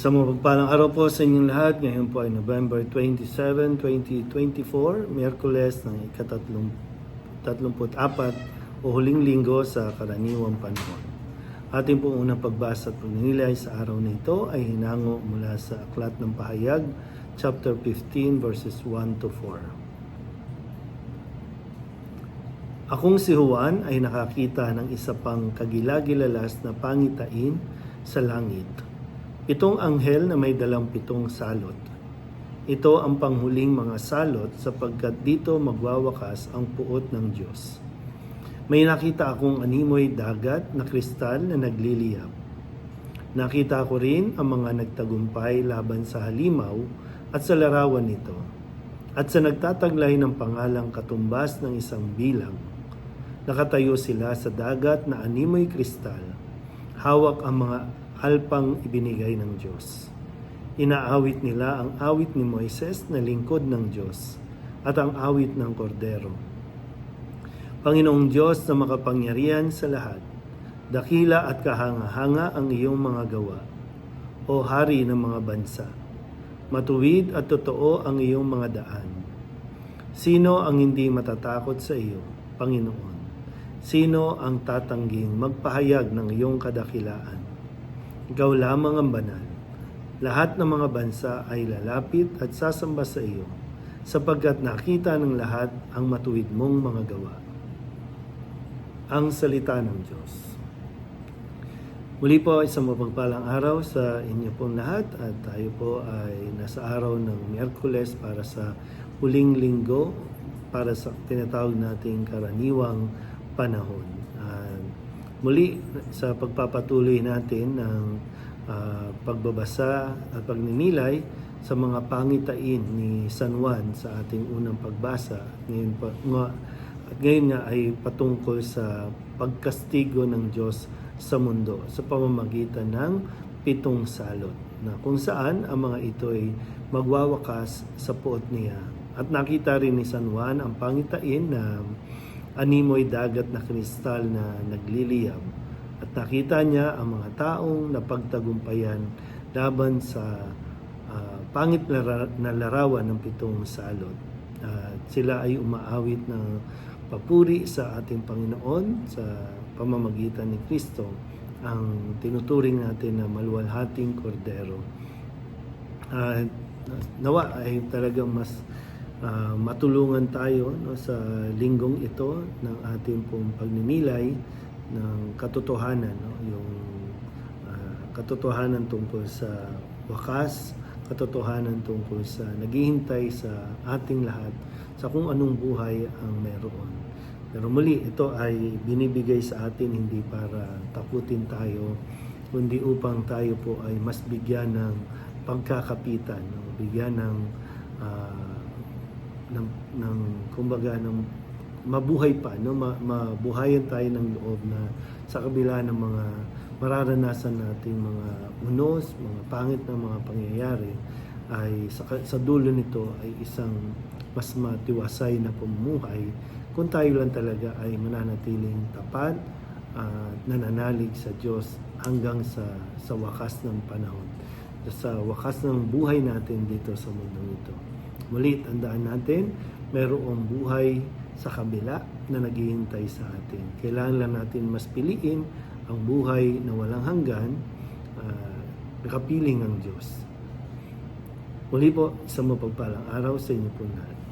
Sa mga pagpalang araw po sa inyong lahat, ngayon po ay November 27, 2024, Miyerkules ng ika-34 o huling linggo sa karaniwang panahon. Ating pong unang pagbasa at pagninilay sa araw na ito ay hinango mula sa Aklat ng Pahayag, chapter 15, verses 1 to 4. Akong si Juan ay nakakita ng isa pang kagilagilalas na pangitain sa langit. Itong anghel na may dalang pitong salot. Ito ang panghuling mga salot sapagkat dito magwawakas ang puot ng Diyos. May nakita akong animoy dagat na kristal na nagliliyab. Nakita ko rin ang mga nagtagumpay laban sa halimaw at sa larawan nito. At sa nagtataglay ng pangalang katumbas ng isang bilang, nakatayo sila sa dagat na animoy kristal. Hawak ang mga alpang ibinigay ng Diyos. Inaawit nila ang awit ni Moises na lingkod ng Diyos at ang awit ng Kordero. Panginoong Diyos na makapangyarihan sa lahat, dakila at kahanga-hanga ang iyong mga gawa, o Hari ng mga bansa. Matuwid at totoo ang iyong mga daan. Sino ang hindi matatakot sa iyo, Panginoon? Sino ang tatangging magpahayag ng iyong kadakilaan? Ikaw lamang ang banal. Lahat ng mga bansa ay lalapit at sasamba sa iyo, sapagkat nakita ng lahat ang matuwid mong mga gawa. Ang salita ng Diyos. Muli po isang mapagpalang araw sa inyo pong lahat at tayo po ay nasa araw ng Miyerkules para sa huling linggo para sa tinatawag nating karaniwang panahon. Muli sa pagpapatuloy natin ng ah, pagbabasa at pagninilay sa mga pangitain ni San Juan sa ating unang pagbasa. Ngayon pa, nga, at ngayon nga ay patungkol sa pagkastigo ng Diyos sa mundo sa pamamagitan ng pitong salot na kung saan ang mga ito ay magwawakas sa puot niya. At nakita rin ni San Juan ang pangitain na animoy dagat na kristal na nagliliyab. At nakita niya ang mga taong napagtagumpayan laban sa ah, pangit na, ra- na larawan ng pitong salot. At sila ay umaawit ng papuri sa ating Panginoon sa pamamagitan ni Kristo ang tinuturing natin na maluwalhating kordero. At nawa ay talagang mas ah, matulungan tayo no, sa linggong ito ng ating pong pagninilay ng katotohanan, no, yung ah, katotohanan tungkol sa wakas, katotohanan tungkol sa naghihintay sa ating lahat sa kung anong buhay ang meron. Pero muli, ito ay binibigay sa atin hindi para takutin tayo, kundi upang tayo po ay mas bigyan ng pagkakapitan, no? bigyan ng, ah, ng, ng kumbaga, ng mabuhay pa, no? Ma, mabuhayan tayo ng loob na sa kabila ng mga mararanasan nating mga unos, mga pangit na mga pangyayari, ay sa, sa dulo nito ay isang mas matiwasay na pamumuhay kung tayo lang talaga ay mananatiling tapat at nananalig sa Diyos hanggang sa sa wakas ng panahon sa wakas ng buhay natin dito sa mundong ito. Muli, tandaan natin, mayroong buhay sa kabila na naghihintay sa atin. Kailangan lang natin mas piliin ang buhay na walang hanggan, uh, nakapiling ang Diyos. Muli po, isang mapagpalang araw sa inyo po lahat.